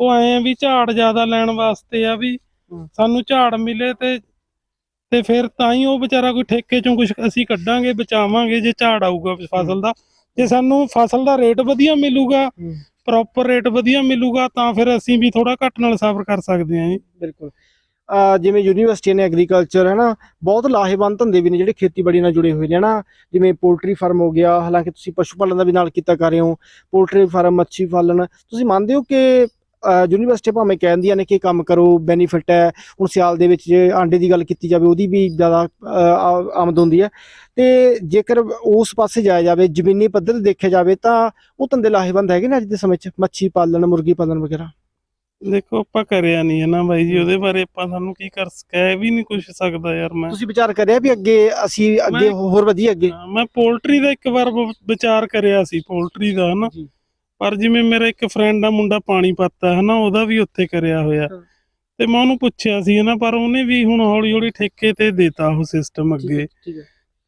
ਉਹ ਐਂ ਆ ਵੀ ਝਾੜ ਜ਼ਿਆਦਾ ਲੈਣ ਵਾਸਤੇ ਆ ਵੀ। ਸਾਨੂੰ ਝਾੜ ਮਿਲੇ ਤੇ ਤੇ ਫਿਰ ਤਾਂ ਹੀ ਉਹ ਵਿਚਾਰਾ ਕੋਈ ਠੇਕੇ ਚੋਂ ਕੁਝ ਅਸੀਂ ਕੱਢਾਂਗੇ ਬਚਾਵਾਂਗੇ ਜੇ ਝਾੜ ਆਊਗਾ ਫਸਲ ਦਾ। ਜੇ ਸਾਨੂੰ ਫਸਲ ਦਾ ਰੇਟ ਵਧੀਆ ਮਿਲੂਗਾ ਪ੍ਰੋਪਰ ਰੇਟ ਵਧੀਆ ਮਿਲੂਗਾ ਤਾਂ ਫਿਰ ਅਸੀਂ ਵੀ ਥੋੜਾ ਘੱਟ ਨਾਲ ਸਫਰ ਕਰ ਸਕਦੇ ਹਾਂ ਜੀ। ਬਿਲਕੁਲ। ਜਿਵੇਂ ਯੂਨੀਵਰਸਿਟੀ ਨੇ ਐਗਰੀਕਲਚਰ ਹੈ ਨਾ ਬਹੁਤ ਲਾਹੇਵੰਦ ਧੰਦੇ ਵੀ ਨੇ ਜਿਹੜੇ ਖੇਤੀਬਾੜੀ ਨਾਲ ਜੁੜੇ ਹੋਏ ਨੇ ਨਾ ਜਿਵੇਂ ਪੋਲਟਰੀ ਫਾਰਮ ਹੋ ਗਿਆ ਹਾਲਾਂਕਿ ਤੁਸੀਂ ਪਸ਼ੂ ਪਾਲਣ ਦਾ ਵੀ ਨਾਲ ਕੀਤਾ ਕਰ ਰਹੇ ਹੋ। ਪੋਲਟਰੀ ਫਾਰਮ ਮੱਛੀ ਪਾਲਣ ਤੁਸੀਂ ਮੰਨਦੇ ਹੋ ਕਿ ਯੂਨੀਵਰਸਿਟੀ ਭਾਵੇਂ ਕਹਿੰਦੀਆਂ ਨੇ ਕਿ ਕੰਮ ਕਰੋ ਬੈਨੀਫਿਟ ਹੈ ਹੁਣ ਸਿਆਲ ਦੇ ਵਿੱਚ ਜੇ ਆਂਡੇ ਦੀ ਗੱਲ ਕੀਤੀ ਜਾਵੇ ਉਹਦੀ ਵੀ ਜ਼ਿਆਦਾ ਆਮਦ ਹੁੰਦੀ ਹੈ। ਤੇ ਜੇਕਰ ਉਸ ਪਾਸੇ ਜਾਇਆ ਜਾਵੇ ਜ਼ਮੀਨੀ ਪੱਧਰ ਤੇ ਦੇਖਿਆ ਜਾਵੇ ਤਾਂ ਉਹ ਧੰਦੇ ਲਾਹੇਵੰਦ ਹੈਗੇ ਨੇ ਅੱਜ ਦੇ ਸਮੇਂ 'ਚ ਮੱਛੀ ਪਾਲਣ ਮੁਰਗੀ ਪਾਲਣ ਵਗੈਰਾ? ਦੇਖੋ ਆਪਾਂ ਕਰਿਆ ਨਹੀਂ ਹੈ ਨਾ ਬਾਈ ਜੀ ਉਹਦੇ ਬਾਰੇ ਆਪਾਂ ਤੁਹਾਨੂੰ ਕੀ ਕਰ ਕਹਿ ਵੀ ਨਹੀਂ ਕੁਝ ਸਕਦਾ ਯਾਰ ਮੈਂ। ਤੁਸੀਂ ਵਿਚਾਰ ਕਰਿਆ ਵੀ ਅੱਗੇ ਅਸੀਂ ਅੱਗੇ ਹੋਰ ਵਧੀਆ ਅੱਗੇ? ਮੈਂ ਪੋਲਟਰੀ ਦਾ ਇੱਕ ਵਾਰ ਵਿਚਾਰ ਕਰਿਆ ਸੀ ਪੋਲਟਰੀ ਦਾ ਹਨਾ। ਪਰ ਜਿਵੇਂ ਮੇਰਾ ਇੱਕ ਫਰੈਂਡ ਆ ਮੁੰਡਾ ਪਾਣੀ ਪੱਤਾ ਹਨਾ ਉਹਦਾ ਵੀ ਉੱਥੇ ਕਰਿਆ ਹੋਇਆ। ਹਾਂ। ਤੇ ਮੈਂ ਉਹਨੂੰ ਪੁੱਛਿਆ ਸੀ ਹਨਾ ਪਰ ਉਹਨੇ ਵੀ ਹੁਣ ਹੌਲੀ ਹੌਲੀ ਠੇਕੇ ਤੇ ਦੇਤਾ ਉਹ ਸਿਸਟਮ ਅੱਗੇ। ਹੈ।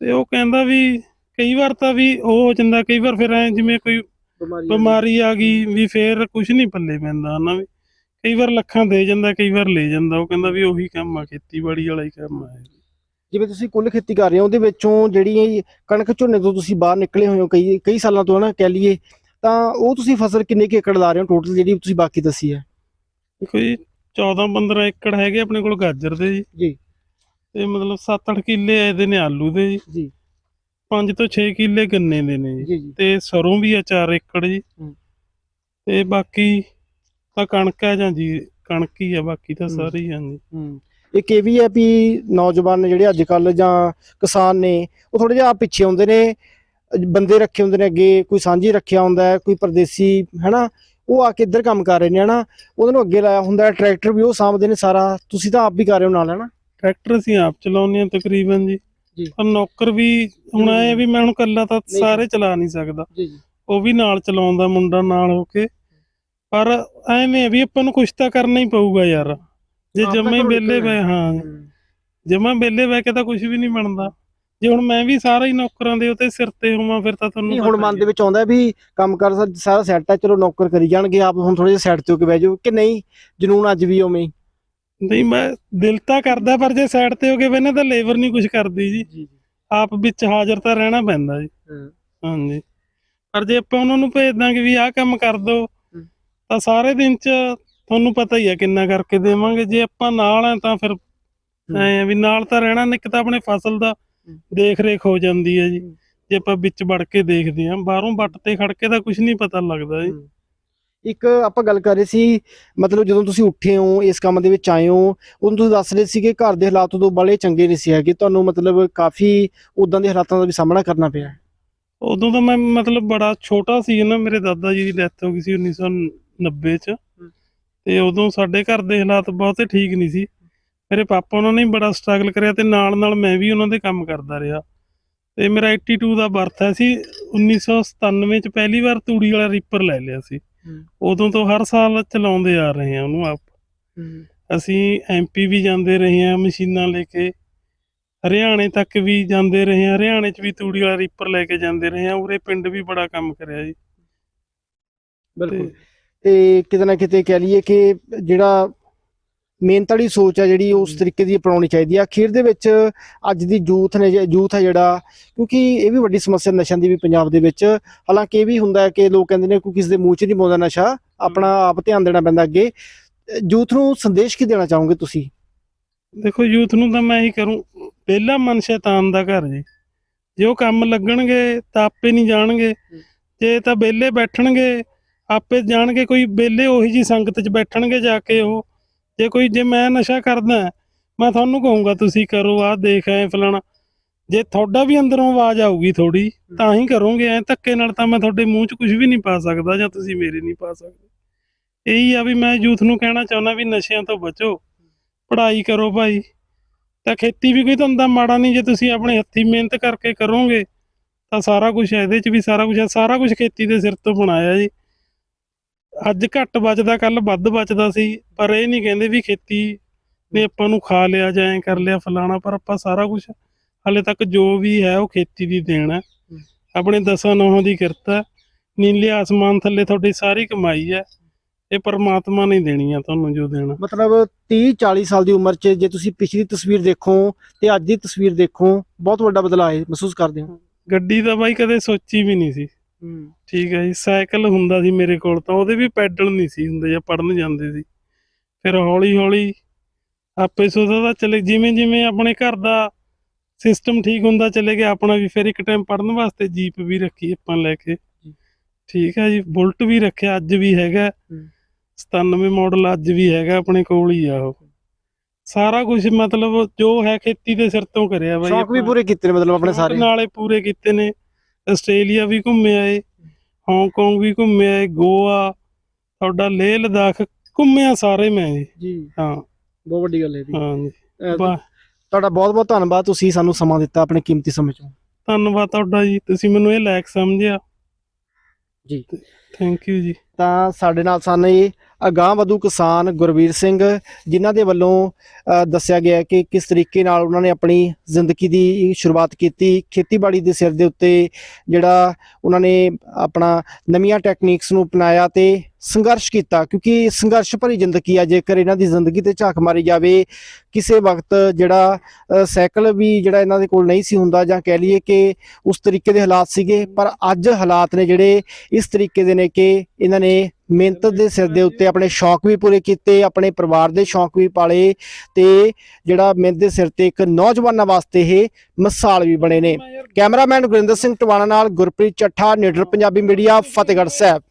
ਤੇ ਉਹ ਕਹਿੰਦਾ ਵੀ ਕਈ ਵਾਰ ਤਾਂ ਵੀ ਉਹ ਹੋ ਜਾਂਦਾ ਕਈ ਵਾਰ ਫਿਰ ਐ ਜਿਵੇਂ ਕੋਈ ਬਿਮਾਰੀ ਆ ਗਈ। ਵੀ ਫੇਰ ਕੁਝ ਨਹੀਂ ਪੱਲੇ ਪੈਂਦਾ ਹਨਾ ਵੀ। ਕਈ ਵਾਰ ਲੱਖਾਂ ਦੇ ਜਾਂਦਾ ਕਈ ਵਾਰ ਲੈ ਜਾਂਦਾ। ਉਹ ਕਹਿੰਦਾ ਵੀ ਉਹੀ ਕੰਮ ਆ ਖੇਤੀਬਾੜੀ ਵਾਲਾ ਹੀ ਕੰਮ ਆ। ਜਿਵੇਂ ਤੁਸੀਂ ਕੁੱਲ ਖੇਤੀ ਕਰ ਰਹੇ ਹੋ ਉਹਦੇ ਵਿੱਚੋਂ ਜਿਹੜੀ ਕਣਕ ਝੋਨੇ ਤੋਂ ਤੁਸੀਂ ਬਾਹਰ ਨਿਕਲੇ ਹੋਏ ਹੋ ਕਈ ਕਈ ਸਾਲਾਂ ਤੋਂ ਹਨਾ ਕਹਿ ਲਈਏ। ਤਾਂ ਉਹ ਤੁਸੀਂ ਫਸਲ ਕਿੰਨੇ ਕੁ ਏਕੜ ਲਾ ਰਹੇ ਹੋ? ਟੋਟਲ ਜਿਹੜੀ ਤੁਸੀਂ ਬਾਕੀ ਦੱਸੀ ਹੈ। ਕੋਈ 14 15 ਏਕੜ ਹੈਗੇ ਆਪਣੇ ਕੋਲ ਗਾਜਰ ਦੇ ਜੀ। ਜੀ। ਤੇ ਮਤਲਬ 7-8 ਕਿੱਲੇ ਇਹਦੇ ਨੇ ਆਲੂ ਦੇ ਜੀ। ਜੀ। 5 ਤੋਂ 6 ਕਿੱਲੇ ਗੰਨੇ ਦੇ ਨੇ ਜੀ। ਜੀ ਜੀ। ਤੇ ਸਰੋਂ ਵੀ ਆ 4 ਏਕੜ ਜੀ। ਤੇ ਬਾਕੀ ਤਾਂ ਕਣਕ ਹੈ ਜਾਂ ਜੀ ਕਣਕ ਹੀ ਆ ਬਾਕੀ ਤਾਂ। ਸਾਰੇ ਹੀ ਜੀ। ਹੂੰ। ਇੱਕ ਇਹ ਵੀ ਹੈ ਵੀ ਨੌਜਵਾਨ ਨੇ ਜਿਹੜੇ ਅੱਜ ਕੱਲ ਜਾਂ ਕਿਸਾਨ ਨੇ ਉਹ ਥੋੜੇ ਜਿਹਾ ਪਿੱਛੇ ਆਉਂਦੇ ਨੇ। ਬੰਦੇ ਰੱਖੇ ਹੁੰਦੇ ਨੇ ਅੱਗੇ ਕੋਈ ਸਾਂਝੀ ਰੱਖਿਆ ਹੁੰਦਾ ਕੋਈ ਪਰਦੇਸੀ ਹੈਨਾ ਉਹ ਆ ਕੇ ਇੱਧਰ ਕੰਮ ਕਰ ਰਹੇ ਨੇ ਹਨਾ ਉਹਨਾਂ ਨੂੰ ਅੱਗੇ ਲਾਇਆ ਹੁੰਦਾ ਟਰੈਕਟਰ ਵੀ ਉਹ ਸਾਂਭਦੇ ਨੇ ਸਾਰਾ ਤੁਸੀਂ ਤਾਂ ਆਪ ਵੀ ਕਰ ਰਹੇ ਹੋ ਨਾਲ ਹੈਨਾ? ਟਰੈਕਟਰ ਅਸੀਂ ਆਪ ਚਲਾਉਂਦੇ ਆ ਤਕਰੀਬਨ ਜੀ। ਪਰ ਨੌਕਰ ਵੀ ਹੁਣ ਆਏ ਵੀ ਮੈਂ ਹੁਣ ਕੱਲਾ ਤਾਂ ਸਾਰੇ ਚਲਾ ਨਹੀਂ ਸਕਦਾ। ਉਹ ਵੀ ਨਾਲ ਚਲਾਉਂਦਾ ਮੁੰਡਾ ਨਾਲ ਹੋ ਕੇ। ਪਰ ਐਵੇਂ ਵੀ ਆਪਾਂ ਨੂੰ ਕੁਛ ਤਾਂ ਕਰਨਾ ਹੀ ਪਊਗਾ ਯਾਰ। ਜੇ ਜਮਾ ਵਿਹਲੇ ਬੈ ਹਾਂ। ਜਮਾ ਵਿਹਲੇ ਬੈ ਕੇ ਤਾਂ ਕੁਝ ਵੀ ਨਹੀਂ ਬਣਦਾ। ਜੇ ਹੁਣ ਮੈਂ ਵੀ ਸਾਰਾ ਹੀ ਨੌਕਰਾਂ ਦੇ ਉਤੇ ਸਿਰ ਤੇ ਹੋਵਾਂ ਫਿਰ ਤਾਂ ਤੁਹਾਨੂੰ ਨਹੀਂ ਹੁਣ ਮਨ ਦੇ ਵਿੱਚ ਆਉਂਦਾ ਵੀ ਕੰਮ ਕਰ ਸਾਰਾ ਸੈੱਟ ਹੈ ਚਲੋ ਨੌਕਰ ਕਰੀ ਜਾਣਗੇ ਆਪ ਹੁਣ ਥੋੜੇ ਜਿਹਾ ਸਾਈਡ ਤੇ ਹੋ ਕੇ ਬਹਿ ਜਾਓ ਕਿ ਨਹੀਂ ਜਨੂਨ ਅੱਜ ਵੀ ਉਵੇਂ। ਨਹੀਂ ਮੈਂ ਦਿਲ ਤਾਂ ਕਰਦਾ ਪਰ ਜੇ ਸਾਈਡ ਤੇ ਹੋ ਕੇ ਬੈਨੇ ਤਾਂ ਲੇਬਰ ਨਹੀਂ ਕੁਝ ਕਰਦੀ ਜੀ। ਆਪ ਵਿੱਚ ਹਾਜ਼ਰ ਤਾਂ ਰਹਿਣਾ ਪੈਂਦਾ ਜੀ। ਹਾਂਜੀ। ਪਰ ਜੇ ਆਪਾਂ ਉਹਨਾਂ ਨੂੰ ਭੇਜ ਦਾਂਗੇ ਵੀ ਆਹ ਕੰਮ ਕਰ ਦੋ ਤਾਂ ਸਾਰੇ ਦਿਨ ਚ ਤੁਹਾਨੂੰ ਪਤਾ ਹੀ ਆ ਕਿੰਨਾ ਕਰਕੇ ਦੇਵਾਂਗੇ। ਜੇ ਆਪਾਂ ਨਾਲ ਆ ਤਾਂ ਫਿਰ ਐ ਆ ਵੀ ਨਾਲ ਤਾਂ ਰਹਿਣਾ ਨੀ, ਇੱਕ ਤਾਂ ਆਪਣੇ ਫਸਲ ਦਾ ਦੇਖ ਰੇਖ ਹੋ ਜਾਂਦੀ ਹੈ ਜੀ। ਜੇ ਆਪਾਂ ਵਿੱਚ ਵੜ ਕੇ ਦੇਖਦੇ ਆ ਬਾਹਰੋਂ ਵੱਟ ਤੇ ਖੜ ਕੇ ਤਾਂ ਕੁਝ ਨਹੀਂ ਪਤਾ ਲੱਗਦਾ ਜੀ। ਇੱਕ ਆਪਾਂ ਗੱਲ ਕਰ ਰਹੇ ਸੀ ਮਤਲਬ ਜਦੋਂ ਤੁਸੀਂ ਉੱਠੇ ਹੋ ਇਸ ਕੰਮ ਦੇ ਵਿੱਚ ਆਏ ਹੋ ਉਦੋਂ ਤੁਸੀਂ ਦੱਸ ਰਹੇ ਸੀ ਕਿ ਘਰ ਦੇ ਹਾਲਾਤ ਉਦੋਂ ਬੜੇ ਚੰਗੇ ਨਹੀਂ ਸੀ ਹੈਗੇ। ਤੁਹਾਨੂੰ ਮਤਲਬ ਕਾਫੀ ਉਦਾਂ ਦੇ ਹਾਲਾਤਾਂ ਦਾ ਵੀ ਸਾਹਮਣਾ ਕਰਨਾ ਪਿਆ। ਉਦੋਂ ਤਾਂ ਮੈਂ ਮਤਲਬ ਬੜਾ ਛੋਟਾ ਸੀ ਨਾ ਮੇਰੇ ਦਾਦਾ ਜੀ ਦੀ ਡੈਥ ਹੋ ਗਈ ਸੀ 1990 ਚ। ਤੇ ਉਦੋਂ ਸਾਡੇ ਘਰ ਦੇ ਹਾਲਾਤ ਬਹੁਤੇ ਠੀਕ ਨਹੀਂ ਸੀ। ਮੇਰੇ ਪਾਪਾ ਉਹਨਾਂ ਨੇ ਵੀ ਬੜਾ ਸਟਰਗਲ ਕਰਿਆ ਤੇ ਨਾਲ ਨਾਲ ਮੈਂ ਵੀ ਉਹਨਾਂ ਦੇ ਕੰਮ ਕਰਦਾ ਰਿਹਾ। ਤੇ ਮੇਰਾ 82 ਦਾ ਬਰਥ ਹੈ ਸੀ 1997 ਚ ਪਹਿਲੀ ਵਾਰ ਤੂੜੀ ਵਾਲਾ ਰੀਪਰ ਲੈ ਲਿਆ ਸੀ। ਉਦੋਂ ਤੋਂ ਹਰ ਸਾਲ ਚਲਾਉਂਦੇ ਆ ਰਹੇ ਹਾਂ ਉਹਨੂੰ ਆਪ। ਅਸੀਂ ਐਮਪੀ ਵੀ ਜਾਂਦੇ ਰਹੇ ਹਾਂ ਮਸ਼ੀਨਾਂ ਲੈ ਕੇ। ਹਰਿਆਣੇ ਤੱਕ ਵੀ ਜਾਂਦੇ ਰਹੇ ਹਾਂ। ਹਰਿਆਣੇ 'ਚ ਵੀ ਤੂੜੀ ਵਾਲਾ ਰੀਪਰ ਲੈ ਕੇ ਜਾਂਦੇ ਰਹੇ ਹਾਂ। ਉਰੇ ਪਿੰਡ ਵੀ ਬੜਾ ਕੰਮ ਕਰਿਆ ਜੀ। ਬਿਲਕੁਲ। ਤੇ ਕਿਤੇ ਨਾ ਕਿਤੇ ਕਹਿ ਲਈਏ ਕਿ ਜਿਹੜਾ ਮਿਹਨਤ ਵਾਲੀ ਸੋਚ ਹੈ ਜਿਹੜੀ ਉਸ ਤਰੀਕੇ ਦੀ ਅਪਣਾਉਣੀ ਚਾਹੀਦੀ ਹੈ ਅਖੀਰ ਦੇ ਵਿੱਚ ਅੱਜ ਦੀ ਯੂਥ ਨੇ ਯੂਥ ਹੈ ਜਿਹੜਾ ਕਿਉਂਕਿ ਇਹ ਵੀ ਵੱਡੀ ਸਮੱਸਿਆ ਨਸ਼ਿਆਂ ਦੀ ਵੀ ਪੰਜਾਬ ਦੇ ਵਿੱਚ। ਹਾਲਾਂਕਿ ਇਹ ਵੀ ਹੁੰਦਾ ਹੈ ਕਿ ਲੋਕ ਕਹਿੰਦੇ ਨੇ ਕੋਈ ਕਿਸੇ ਦੇ ਮੂੰਹ 'ਚ ਨਹੀਂ ਪਾਉਂਦਾ ਨਸ਼ਾ ਆਪਣਾ ਆਪ ਧਿਆਨ ਦੇਣਾ ਪੈਂਦਾ ਅੱਗੇ। ਯੂਥ ਨੂੰ ਸੰਦੇਸ਼ ਕੀ ਦੇਣਾ ਚਾਹੋਗੇ ਤੁਸੀਂ? ਦੇਖੋ ਯੂਥ ਨੂੰ ਤਾਂ ਮੈਂ ਇਹੀ ਕਰੂੰ ਪਹਿਲਾ ਮਨ ਸ਼ੈਤਾਨ ਦਾ ਘਰ ਜੀ। ਜੇ ਉਹ ਕੰਮ ਲੱਗਣਗੇ ਤਾਂ ਆਪੇ ਨਹੀਂ ਜਾਣਗੇ। ਜੇ ਤਾਂ ਵਿਹਲੇ ਬੈਠਣਗੇ ਆਪੇ ਜਾਣਗੇ ਕੋਈ ਵਿਹਲੇ ਉਹੀ ਜੀ ਸੰਗਤ 'ਚ ਬੈਠਣਗੇ ਜਾ ਕੇ ਉਹ। ਜੇ ਕੋਈ, ਜੇ ਮੈਂ ਨਸ਼ਾ ਕਰਦਾ ਮੈਂ ਤੁਹਾਨੂੰ ਕਹੂੰਗਾ, ਤੁਸੀਂ ਕਰੋ, ਆਹ ਦੇਖ, ਐ ਫਲਾਣਾ। ਜੇ ਤੁਹਾਡਾ ਵੀ ਅੰਦਰੋਂ ਆਵਾਜ਼ ਆਊਗੀ ਥੋੜੀ ਤਾਂ ਹੀ ਕਰੋਗੇ, ਐ ਧੱਕੇ ਨਾਲ ਤਾਂ ਮੈਂ ਤੁਹਾਡੇ ਮੂੰਹ 'ਚ ਕੁਝ ਵੀ ਨਹੀਂ ਪਾ ਸਕਦਾ, ਜਾਂ ਤੁਸੀਂ ਮੇਰੇ ਨਹੀਂ ਪਾ ਸਕਦੇ। ਇਹੀ ਆ ਵੀ ਮੈਂ ਯੂਥ ਨੂੰ ਕਹਿਣਾ ਚਾਹੁੰਦਾ ਵੀ ਨਸ਼ਿਆਂ ਤੋਂ ਬਚੋ, ਪੜ੍ਹਾਈ ਕਰੋ ਭਾਈ। ਤਾਂ ਖੇਤੀ ਵੀ ਕੋਈ ਧੰਦਾ ਮਾੜਾ ਨਹੀਂ, ਜੇ ਤੁਸੀਂ ਆਪਣੇ ਹੱਥੀਂ ਮਿਹਨਤ ਕਰਕੇ ਕਰੋਗੇ, ਤਾਂ ਸਾਰਾ ਕੁਝ ਇਹਦੇ 'ਚ ਵੀ ਸਾਰਾ ਕੁਝ ਸਾਰਾ ਕੁਝ ਖੇਤੀ ਦੇ ਸਿਰ ਤੋਂ ਬਣਾਇਆ ਜੀ। ਅੱਜ ਘੱਟ ਬਚਦਾ ਕੱਲ ਵੱਧ ਬਚਦਾ ਸੀ ਪਰ ਇਹ ਨਹੀਂ ਕਹਿੰਦੇ ਵੀ ਖੇਤੀ ਨੇ ਆਪਾਂ ਨੂੰ ਖਾ ਲਿਆ ਜਾਂ ਐਂ ਕਰ ਲਿਆ ਫਲਾਣਾ ਪਰ ਆਪਾਂ ਸਾਰਾ ਕੁਝ ਹਾਲੇ ਤੱਕ ਜੋ ਵੀ ਹੈ ਉਹ ਖੇਤੀ ਦੀ ਦੇਣ ਹੈ। ਆਪਣੇ ਦਸਾਂ ਨੌਹਾਂ ਦੀ ਕਿਰਤ ਹੈ। ਨੀਲੇ ਆਸਮਾਨ ਥੱਲੇ ਤੁਹਾਡੀ ਸਾਰੀ ਕਮਾਈ ਹੈ। ਇਹ ਪਰਮਾਤਮਾ ਨੇ ਦੇਣੀ ਆ ਤੁਹਾਨੂੰ ਜੋ ਦੇਣਾ। ਮਤਲਬ 30 40 ਸਾਲ ਦੀ ਉਮਰ 'ਚ ਜੇ ਤੁਸੀਂ ਪਿਛਲੀ ਤਸਵੀਰ ਦੇਖੋ ਤੇ ਅੱਜ ਦੀ ਤਸਵੀਰ ਦੇਖੋ ਬਹੁਤ ਵੱਡਾ ਬਦਲਾਅ ਹੈ ਮਹਿਸੂਸ ਕਰਦੇ ਹੋ। ਗੱਡੀ ਦਾ ਬਾਈ ਕਦੇ ਸੋਚੀ ਵੀ ਨਹੀਂ ਸੀ। ਠੀਕ ਹੈ ਜੀ ਸਾਈਕਲ ਹੁੰਦਾ ਸੀ ਮੇਰੇ ਕੋਲ ਤਾਂ ਉਹਦੇ ਵੀ ਪੈਡਲ ਨਹੀਂ ਸੀ ਹੁੰਦੇ ਜਾਂ ਪੜਨ ਜਾਂਦੇ ਸੀ। ਫਿਰ ਹੌਲੀ ਹੌਲੀ ਆਪੇ ਸੋਚਦਾ ਚਲੇ ਜਿਵੇਂ ਜਿਵੇਂ ਆਪਣੇ ਘਰ ਦਾ ਸਿਸਟਮ ਠੀਕ ਹੁੰਦਾ ਚਲੇ ਗਿਆ ਆਪਣਾ ਵੀ ਫਿਰ ਇੱਕ ਟਾਈਮ ਪੜਨ ਵਾਸਤੇ ਜੀਪ ਵੀ ਰੱਖੀ ਆਪਾਂ ਲੈ ਕੇ। ਠੀਕ ਹੈ ਜੀ ਬੁਲਟ ਵੀ ਰੱਖਿਆ ਅੱਜ ਵੀ ਹੈਗਾ। 97 ਮਾਡਲ ਅੱਜ ਵੀ ਹੈਗਾ ਆਪਣੇ ਕੋਲ ਹੀ ਆ ਉਹ। ਸਾਰਾ ਕੁਝ ਮਤਲਬ ਜੋ ਹੈ ਖੇਤੀ ਦੇ ਸਿਰ ਤੋਂ ਕਰਿਆ ਬਾਈ ਸ਼ੌਕ ਵੀ। ਪੂਰੇ ਕੀਤੇ ਨੇ ਮਤਲਬ ਆਪਣੇ ਸਾਰੇ। ਨਾਲੇ ਪੂਰੇ ਕੀਤੇ ਨੇ। ਆਸਟ੍ਰੇਲੀਆ ਵੀ ਘੁੰਮੇ ਆਏ ਹਾਂਗਕਾਂਗ ਵੀ ਘੁੰਮੇ ਆਏ ਗੋਆ ਤੁਹਾਡਾ ਲੇਹ ਲਦਾਖ ਘੁੰਮਿਆ ਸਾਰੇ ਮੈਂ ਜੀ। ਜੀ। ਹਾਂ। ਬਹੁਤ ਵੱਡੀ ਗੱਲ ਹੈ ਜੀ। ਹਾਂ ਜੀ। ਅਹ, ਵਾਹ ਤੁਹਾਡਾ ਬਹੁਤ ਬਹੁਤ ਧੰਨਵਾਦ ਤੁਸੀਂ ਸਾਨੂੰ ਸਮਾਂ ਦਿੱਤਾ ਆਪਣੇ ਕੀਮਤੀ ਸਮੇਂ ਚੋਂ। ਧੰਨਵਾਦ ਤੁਹਾਡਾ ਜੀ ਤੁਸੀਂ ਮੈਨੂੰ ਇਹ ਲਾਇਕ ਸਮਝਿਆ। ਜੀ। ਥੈਂਕ ਯੂ ਜੀ। ਤਾਂ ਸਾਡੇ ਨਾਲ ਸਨ ਇਹ ਅਗਾਂਹ ਵਧੂ ਕਿਸਾਨ ਗੁਰਵੀਰ ਸਿੰਘ, ਜਿਨ੍ਹਾਂ ਦੇ ਵੱਲੋਂ ਦੱਸਿਆ ਗਿਆ ਕਿ ਕਿਸ ਤਰੀਕੇ ਨਾਲ ਉਹਨਾਂ ਨੇ ਆਪਣੀ ਜ਼ਿੰਦਗੀ ਦੀ ਸ਼ੁਰੂਆਤ ਕੀਤੀ। ਖੇਤੀਬਾੜੀ ਦੇ ਸਿਰ ਦੇ ਉੱਤੇ ਜਿਹੜਾ ਉਹਨਾਂ ਨੇ ਆਪਣਾ ਨਵੀਆਂ ਟੈਕਨੀਕਸ ਨੂੰ ਅਪਣਾਇਆ ਤੇ ਸੰਘਰਸ਼ ਕੀਤਾ, ਕਿਉਂਕਿ ਸੰਘਰਸ਼ ਭਰੀ ਜ਼ਿੰਦਗੀ ਆ, ਜੇਕਰ ਇਹਨਾਂ ਦੀ ਜ਼ਿੰਦਗੀ ਤੇ ਝਾਕ ਮਾਰੀ ਜਾਵੇ, ਕਿਸੇ ਵਕਤ ਜਿਹੜਾ ਸਾਈਕਲ ਵੀ ਜਿਹੜਾ ਇਹਨਾਂ ਦੇ ਕੋਲ ਨਹੀਂ ਸੀ ਹੁੰਦਾ ਜਾਂ ਕਹਿ ਲਈਏ ਕਿ ਉਸ ਤਰੀਕੇ ਦੇ ਹਾਲਾਤ ਸੀਗੇ, ਪਰ ਅੱਜ ਹਾਲਾਤ ਨੇ ਜਿਹੜੇ ਇਸ ਤਰੀਕੇ ਦੇ ਨੇ ਕਿ ਇਹਨਾਂ ਨੇ ਮਿਹਨਤ ਦੇ ਸਿਰ ਦੇ ਉੱਤੇ ਆਪਣੇ ਸ਼ੌਕ ਵੀ ਪੂਰੇ ਕੀਤੇ, ਆਪਣੇ ਪਰਿਵਾਰ ਦੇ ਸ਼ੌਕ ਵੀ ਪਾਲੇ ਤੇ ਜਿਹੜਾ ਮਿਹਨਤ ਦੇ ਸਿਰ ਤੇ ਇੱਕ ਨੌਜਵਾਨਾਂ ਵਾਸਤੇ ਇਹ ਮਿਸਾਲ ਵੀ ਬਣੇ ਨੇ। ਕੈਮਰਾਮੈਨ ਗੁਰਿੰਦਰ ਸਿੰਘ ਟਵਾਣਾ ਨਾਲ ਗੁਰਪ੍ਰੀਤ ਚੱਠਾ, ਨਿਡਰ ਪੰਜਾਬੀ ਮੀਡੀਆ, ਫਤਿਹਗੜ੍ਹ ਸਾਹਿਬ।